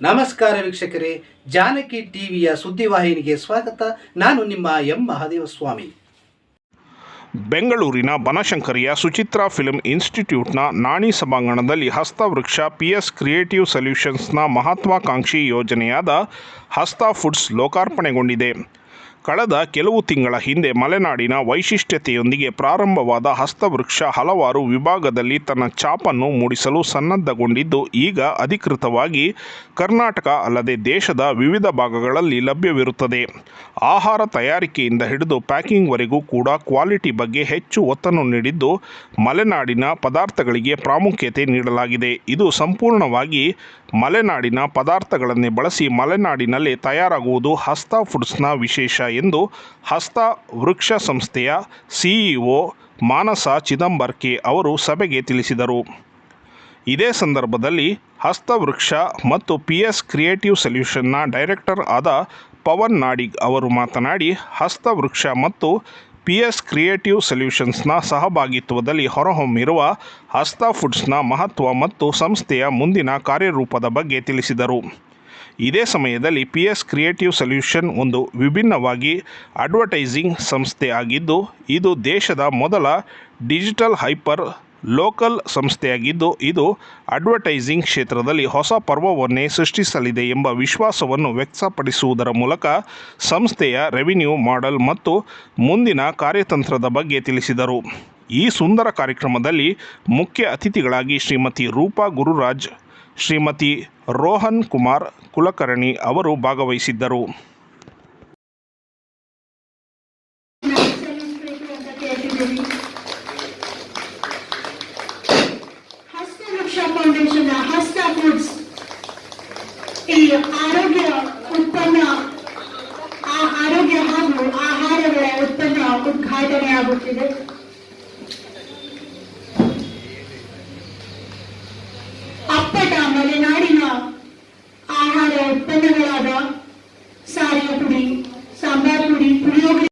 ನಮಸ್ಕಾರ ವೀಕ್ಷಕರೇ, ಜಾನಕಿ ಟಿವಿಯ ಸುದ್ದಿವಾಹಿನಿಗೆ ಸ್ವಾಗತ. ನಾನು ನಿಮ್ಮ ಎಂ. ಮಹಾದೇವ ಸ್ವಾಮಿ ಬೆಂಗಳೂರಿನ ಬನಶಂಕರಿಯ ಸುಚಿತ್ರಾ ಫಿಲ್ಮ್ ಇನ್ಸ್ಟಿಟ್ಯೂಟ್ನ ನಾಣಿ ಸಭಾಂಗಣದಲ್ಲಿ ಹಸ್ತವೃಕ್ಷ ಪಿ ಎಸ್ ಕ್ರಿಯೇಟಿವ್ ಸಲ್ಯೂಷನ್ಸ್ನ ಮಹತ್ವಾಕಾಂಕ್ಷಿ ಯೋಜನೆಯಾದ ಹಸ್ತ ಫುಡ್ಸ್ ಲೋಕಾರ್ಪಣೆಗೊಂಡಿದೆ. ಕಳೆದ ಕೆಲವು ತಿಂಗಳ ಹಿಂದೆ ಮಲೆನಾಡಿನ ವೈಶಿಷ್ಟ್ಯತೆಯೊಂದಿಗೆ ಪ್ರಾರಂಭವಾದ ಹಸ್ತವೃಕ್ಷ ಹಲವಾರು ವಿಭಾಗದಲ್ಲಿ ತನ್ನ ಛಾಪನ್ನು ಮೂಡಿಸಲು ಸನ್ನದ್ಧಗೊಂಡಿದ್ದು, ಈಗ ಅಧಿಕೃತವಾಗಿ ಕರ್ನಾಟಕ ಅಲ್ಲದೆ ದೇಶದ ವಿವಿಧ ಭಾಗಗಳಲ್ಲಿ ಲಭ್ಯವಿರುತ್ತದೆ. ಆಹಾರ ತಯಾರಿಕೆಯಿಂದ ಹಿಡಿದು ಪ್ಯಾಕಿಂಗ್ವರೆಗೂ ಕೂಡ ಕ್ವಾಲಿಟಿ ಬಗ್ಗೆ ಹೆಚ್ಚು ಒತ್ತನ್ನು ನೀಡಿದ್ದು, ಮಲೆನಾಡಿನ ಪದಾರ್ಥಗಳಿಗೆ ಪ್ರಾಮುಖ್ಯತೆ ನೀಡಲಾಗಿದೆ. ಇದು ಸಂಪೂರ್ಣವಾಗಿ ಮಲೆನಾಡಿನ ಪದಾರ್ಥಗಳನ್ನೇ ಬಳಸಿ ಮಲೆನಾಡಿನಲ್ಲಿ ತಯಾರಾಗುವುದು ಹಸ್ತ ಫುಡ್ಸ್ನ ವಿಶೇಷ ಎಂದು ಹಸ್ತ ವೃಕ್ಷ ಸಂಸ್ಥೆಯ ಸಿಇಒ ಮಾನಸ ಚಿದಂಬರ್ಕೆ ಅವರು ಸಭೆಗೆ ತಿಳಿಸಿದರು. ಇದೇ ಸಂದರ್ಭದಲ್ಲಿ ಹಸ್ತವೃಕ್ಷ ಮತ್ತು ಪಿ ಎಸ್ ಕ್ರಿಯೇಟಿವ್ ಸೊಲ್ಯೂಷನ್ನ ಡೈರೆಕ್ಟರ್ ಆದ ಪವನ್ ನಾಡಿಗ್ ಅವರು ಮಾತನಾಡಿ ಹಸ್ತವೃಕ್ಷ ಮತ್ತು ಪಿ ಎಸ್ ಕ್ರಿಯೇಟಿವ್ ಸೊಲ್ಯೂಷನ್ಸ್ನ ಸಹಭಾಗಿತ್ವದಲ್ಲಿ ಹೊರಹೊಮ್ಮಿರುವ ಹಸ್ತ ಫುಡ್ಸ್ನ ಮಹತ್ವ ಮತ್ತು ಸಂಸ್ಥೆಯ ಮುಂದಿನ ಕಾರ್ಯರೂಪದ ಬಗ್ಗೆ ತಿಳಿಸಿದರು. ಇದೇ ಸಮಯದಲ್ಲಿ ಪಿ ಎಸ್ ಕ್ರಿಯೇಟಿವ್ ಸೊಲ್ಯೂಷನ್ ಒಂದು ವಿಭಿನ್ನವಾಗಿ ಅಡ್ವರ್ಟೈಸಿಂಗ್ ಸಂಸ್ಥೆ ಆಗಿದ್ದು, ಇದು ದೇಶದ ಮೊದಲ ಡಿಜಿಟಲ್ ಹೈಪರ್ ಲೋಕಲ್ ಸಂಸ್ಥೆಯಾಗಿದ್ದು, ಇದು ಅಡ್ವರ್ಟೈಸಿಂಗ್ ಕ್ಷೇತ್ರದಲ್ಲಿ ಹೊಸ ಪರ್ವವನ್ನೇ ಸೃಷ್ಟಿಸಲಿದೆ ಎಂಬ ವಿಶ್ವಾಸವನ್ನು ವ್ಯಕ್ತಪಡಿಸುವುದರ ಮೂಲಕ ಸಂಸ್ಥೆಯ ರೆವಿನ್ಯೂ ಮಾಡೆಲ್ ಮತ್ತು ಮುಂದಿನ ಕಾರ್ಯತಂತ್ರದ ಬಗ್ಗೆ ತಿಳಿಸಿದರು. ಈ ಸುಂದರ ಕಾರ್ಯಕ್ರಮದಲ್ಲಿ ಮುಖ್ಯ ಅತಿಥಿಗಳಾಗಿ ಶ್ರೀಮತಿ ರೂಪಾ ಗುರುರಾಜ್ ಶ್ರೀಮತಿ ರೋಹನ್ ಕುಮಾರ್ ಕುಲಕರ್ಣಿ ಅವರು ಭಾಗವಹಿಸಿದ್ದರು. ಆರೋಗ್ಯ ಉತ್ಪನ್ನ, ಆ ಆರೋಗ್ಯ ಹಾಗೂ ಆಹಾರಗಳ ಉತ್ಪನ್ನ ಉದ್ಘಾಟನೆ ಆಗುತ್ತಿದೆ